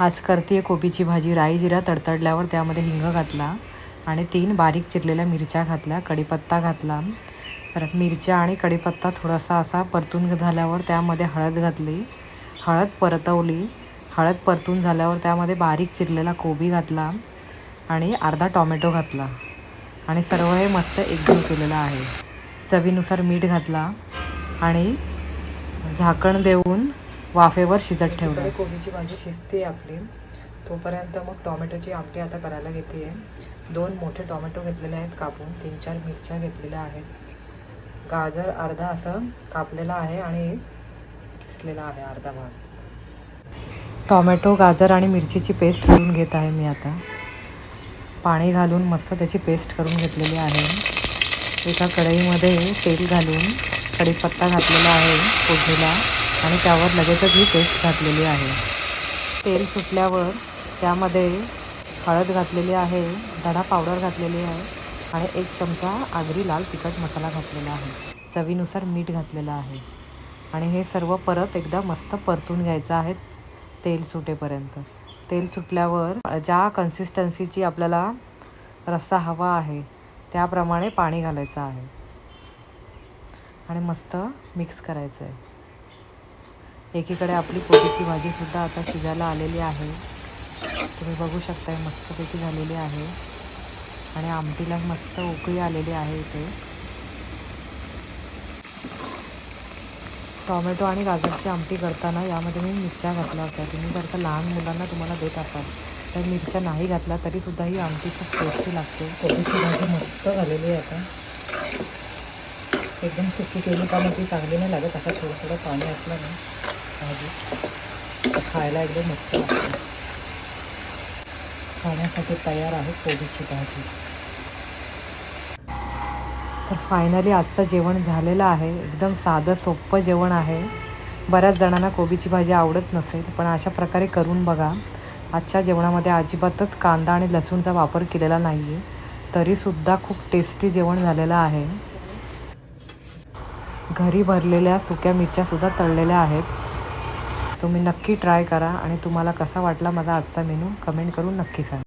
आज करते आहे कोबीची भाजी राई जिरा तडतडल्यावर त्यामध्ये हिंग घातला आणि तीन बारीक चिरलेल्या मिरच्या घातल्या कढीपत्ता घातला. परत मिरच्या आणि कढीपत्ता थोडासा असा परतून झाल्यावर त्यामध्ये हळद घातली. हळद परतवली. हळद परतून झाल्यावर त्यामध्ये बारीक चिरलेला कोबी घातला आणि अर्धा टॉमॅटो घातला. आणि सर्व हे मस्त एकजीव केलेलं आहे. चवीनुसार मीठ घातला आणि झाकण देऊन वाफेवर शिजत ठेवलं. कोबीची भाजी शिजते आपली. तोपर्यंत मग टोमॅटोची आमटी आता करायला घेते. आहे दोन मोठे टोमॅटो घेतलेले आहेत कापून. तीन चार मिरच्या घेतलेल्या आहेत. गाजर अर्धा असं कापलेला आहे आणि किसलेला आहे अर्धा भाग. टोमॅटो गाजर आणि मिरचीची पेस्ट करून घेत आहे मी आता. पाणी घालून मस्त त्याची पेस्ट करून घेतलेली आहे. एका कढईमध्ये तेल घालून कढीपत्ता घातलेला आहे फोडणीला. आणि त्यावर लगेचच ही पेस्ट घातलेली आहे. तेल सुटल्यावर त्यामध्ये हळद घातलेली आहे धडा पावडर घातलेली आहे आणि एक चमचा आगरी लाल तिखट मसाला घातलेला आहे. चवीनुसार मीठ घातलेलं आहे. आणि हे सर्व परत एकदा मस्त परतून घ्यायचं आहे तेल सुटेपर्यंत. तेल सुटल्यावर ज्या कन्सिस्टन्सीची आपल्याला रस्सा हवा आहे त्याप्रमाणे पाणी घालायचं आहे. आणि मस्त मिक्स करायचं आहे एकीकडे आपली कोबीची भाजीसुद्धा आता शिजायला आलेली आहे. तुम्ही बघू शकताय मस्तपैकी झालेली आहे. आणि आमटीला मस्त उकळी आलेली आहे इथे. टॉमॅटो आणि गाजरची आमटी करताना यामध्ये मी मिरच्या घातल्या होत्या. तुम्ही जर का लहान मुलांना तुम्हाला देत असाल तर मिरच्या नाही घातल्या तरीसुद्धा ही आमटी खूप टेस्टी लागते. कोबीची भाजी मस्त झालेली आहे आता. एकदम सुकी केली का मग ती चांगली नाही लागत आता थोडं थोडं पाणी असलं ना भाजी. खायला एकदम मस्त लागते. खाण्यासाठी तयार आहे कोबीची भाजी. तर फायनली आजचं जेवण झालेलं आहे. एकदम साधं सोपं जेवण आहे. बऱ्याच जणांना कोबीची भाजी आवडत नसेल पण अशा प्रकारे करून बघा. आजच्या जेवणामध्ये अजिबातच कांदा आणि लसूणचा वापर केलेला नाही आहे तरीसुद्धा खूप टेस्टी जेवण झालेलं आहे. घरी भरलेल्या सुक्या मिरच्यासुद्धा तळलेल्या आहेत. तुम्ही नक्की ट्राय करा आणि तुम्हाला कसा वाटला माझा आजचा मेनू कमेंट करून नक्की सांगा.